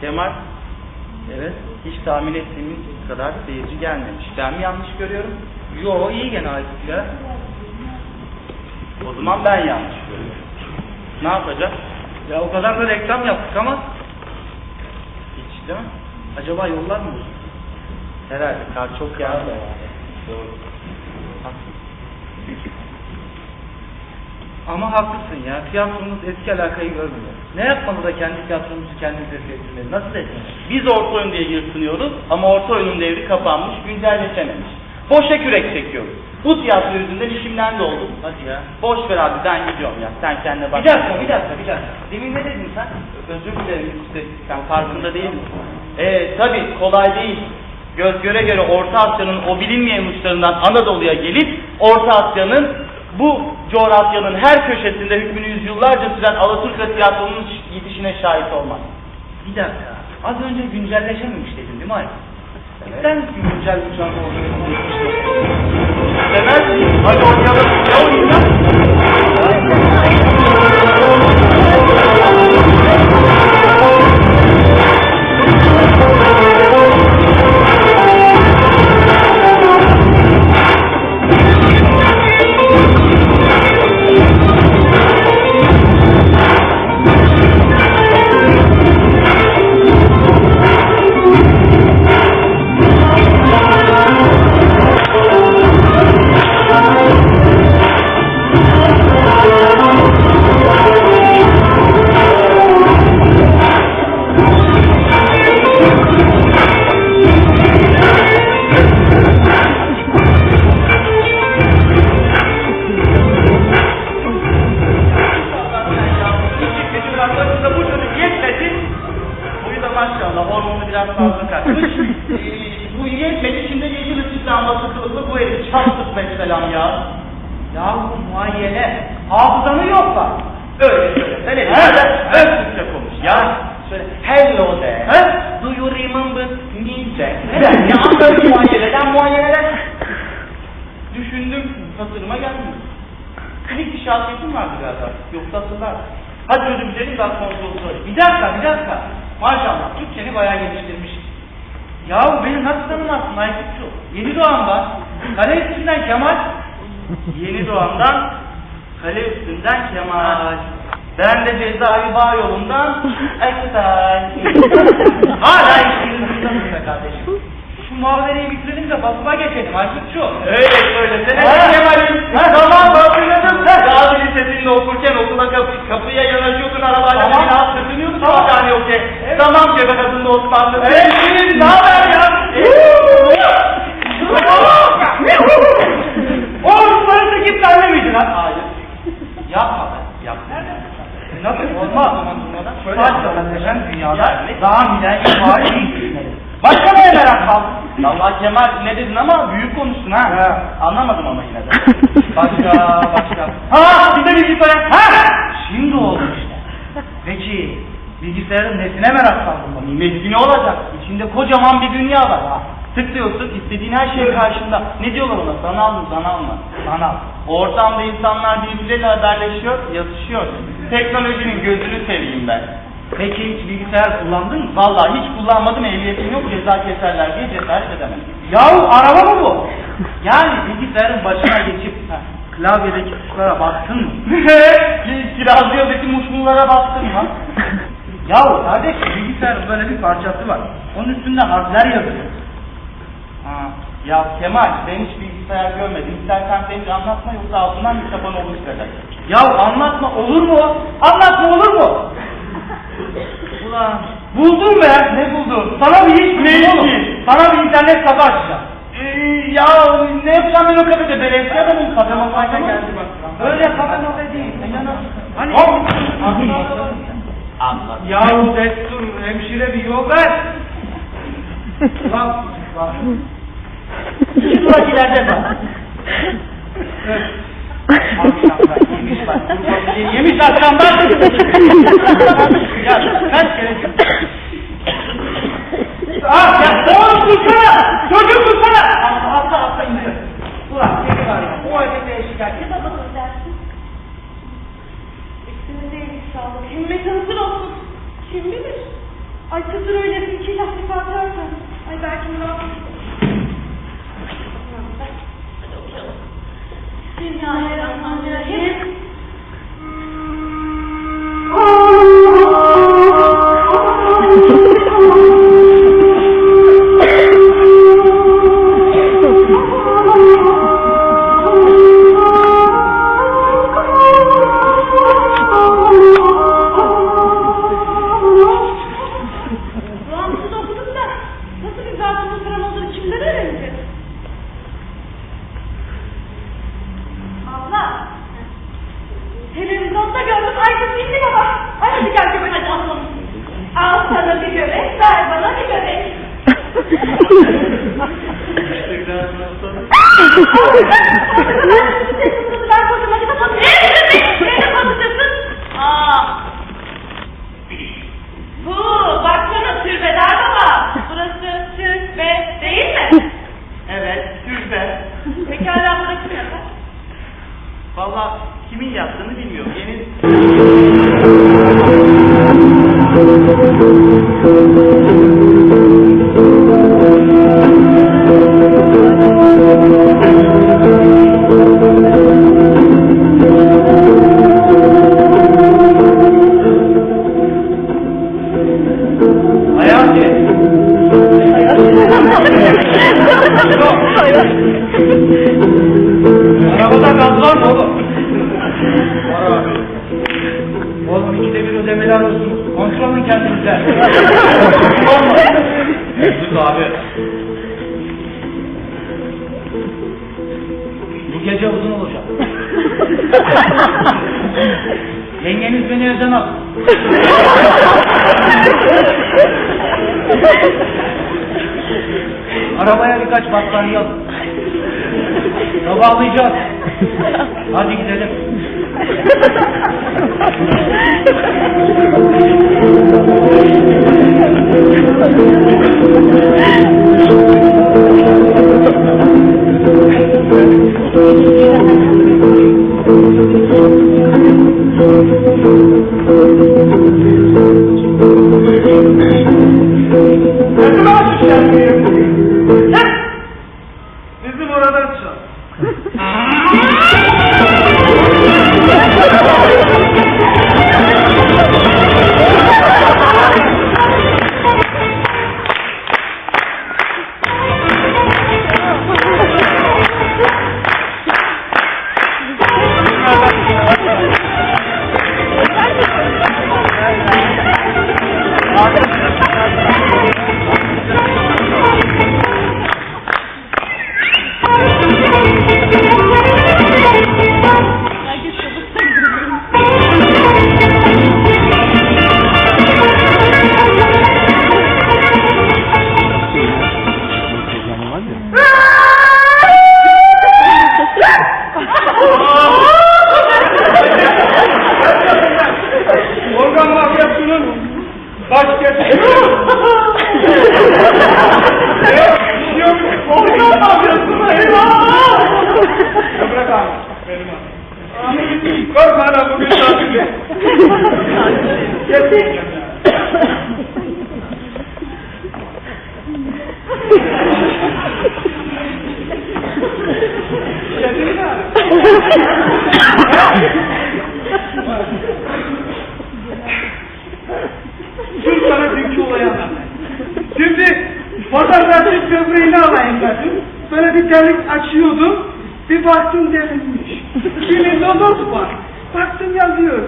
Kemal, evet hiç tahmin ettiğimiz kadar seyirci gelmemiş. Ben mi yanlış görüyorum? Yo iyi gene Aykut ya. O zaman ben yanlış görüyorum. Ne yapacağız? Ya o kadar da reklam yaptık ama Hiç değil mi? acaba yollar mı bozuldu? Herhalde kar çok yağdı. Ama haklısın ya. Tiyatromuz eski alakayı görmüyor. Ne yapmalı da kendi tiyatromuzu kendimize sevdirmeli? Nasıl etmeli? Biz orta oyun diye yırtınıyoruz ama orta oyunun devri kapanmış, güncelleşememiş. Boşa kürek çekiyoruz. Bu tiyatro yüzünden işimden de oldum. Hadi ya. Boş ver abi ben gidiyorum ya. Sen kendine bak. Bir dakika, bir dakika, bir dakika. Demin ne dedin sen? Özür dilerim işte sen farkında değil misin? Ee, tabii kolay değil. Göz göre göre Orta Asya'nın o bilinmeyen uçlarından Anadolu'ya gelip Orta Asya'nın bu coğrafyanın her köşesinde hükmünü yüzyıllarca süren Alaturka tiyatronun gidişine şahit olmak. Bir dakika. Az önce güncelleşememiş dedin değil mi Aykut? Cidden güncel bir canlı olduğunu Demez Hadi oynayalım. Ne oynayacağız? Muayene. Hafızanı yok var. Öyle söylesene. Nerede? Özgürce konuş ya. Şöyle hello de. He? Do you remember me de. Neden ya? Böyle muayeneden muayeneden. Düşündüm. Hatırıma gelmiyor. Klinik bir şahsiyetim vardı galiba. Yoksa hatırlar. Hadi çocuk gidelim daha kontrol sorayım. Bir dakika, bir dakika. Maşallah Türkçeni bayağı geliştirmiş. Yahu beni nasıl tanımazsın Aykutçu? Yeni Doğan'dan, kale üstünden Kemal. Yeni doğandan kale üstünden Kemal. Ben de Cezayir Bağ yolundan Eksen. Hala işinizi be kardeşim. Şu muhabereyi bitirelim de basıma geçelim Aykutçu. Öyle söylesene Ha? Kemal'im. Ha? Tamam hatırladım. Gazi Lisesi'nde okurken okula kapı, kapıya yanaşıyordun arabayla Tamam. beni alt sırtınıyordun Tamam. yok ki. Evet. Tamam cebe kadında Osmanlı. Evet, ne haber ya? Milenyum hali değil. Başka neye merak kaldın? Allah Kemal ne dedin ama büyük konuştun ha. He. Anlamadım ama yine de. Başka başka. Ha bir de bilgisayar. Ha şimdi oldu işte. Peki bilgisayarın nesine merak kaldın? Nesine olacak? İçinde kocaman bir dünya var. Ha. Tıklıyorsun istediğin her şey karşında. Ne diyorlar ona? Sanal mı sanal mı? Sanal. Ortamda insanlar birbirleriyle haberleşiyor, yazışıyor. Teknolojinin gözünü seveyim ben. Peki hiç bilgisayar kullandın mı? Vallahi hiç kullanmadım, ehliyetim yok, ceza keserler diye cesaret edemedim. Yahu araba mı bu? Yani bilgisayarın başına geçip klavyedeki tuşlara baktın mı? Kirazlıyordaki muşmullara bastım lan. Yahu kardeş bilgisayarın böyle bir parçası var. Onun üstünde harfler yazıyor. Ha, ya Kemal ben hiç bilgisayar görmedim. İstersen sen hiç anlatma yoksa altından bir taban olur çıkacak. Yahu anlatma olur mu? Anlatma olur mu? Ulan Buldum be. Ne buldun? Sana bir iş buldum oğlum. Sana bir internet kafe açacağım. Ee, ya ne yapacağım ben o kafede? Belediye adamım kafama fayda geldi bak. Öyle kafe mafe değil. Hani Hop! Anlat. Yahu destur hemşire bir yol ver. Bak bak. İki durak ileride bak. Evet. Akşamdan yemiş fasulye Yemiş akşamdan. kaç kere Ah ya oğlum tutsana. Çocuk tutsana. Atla atla atla indir. Ulan seni var ya. O evde şikayet. Ne baba dersin? Üstünde iyilik sağlık. Himmet hazır olsun. Kim bilir? Ay kızın öyle bir iki lastik atarsa. Ay belki. Hadi okuyalım. Bismillahirrahmanirrahim. Ben Arabada gaz var mı oğlum? Var abi. Oğlum ikide bir ödemeler olsun. Kontrol edin kendinize. Mesut abi. Bu gece uzun olacak. Yengeniz beni al. Arabaya birkaç battaniye al. Sabahlayacağız. Hadi gidelim. Bizim açacağım Pode ter Eu Eu vou gravar. Quase nada, fotoğrafçı köprüğünü alayım dedim. Böyle bir delik açıyordum. Bir baktım delinmiş. Şimdi lodos var. Baktım yazıyor.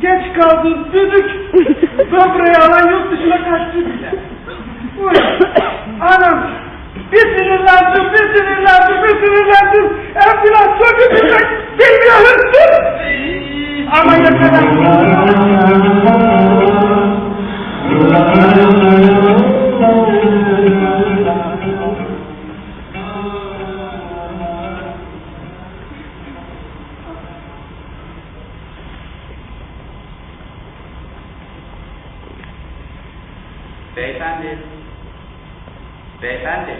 Geç kaldın düdük. Böbreği alan yurt dışına kaçtı bile. Uy. Anam. Bir sinirlendim, bir sinirlendim, bir sinirlendim. Ambulans çok öpecek. Bilmiyor hırsız. Ama Beyefendi. Beyefendi.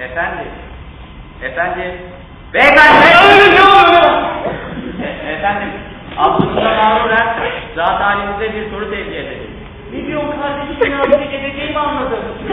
Efendi. Efendi. Beyefendi. E- efendim. Ablınıza mağruren zat halinize bir soru tevdi Ne diyorsun kardeşim ya? Bir de edeceğimi anladım.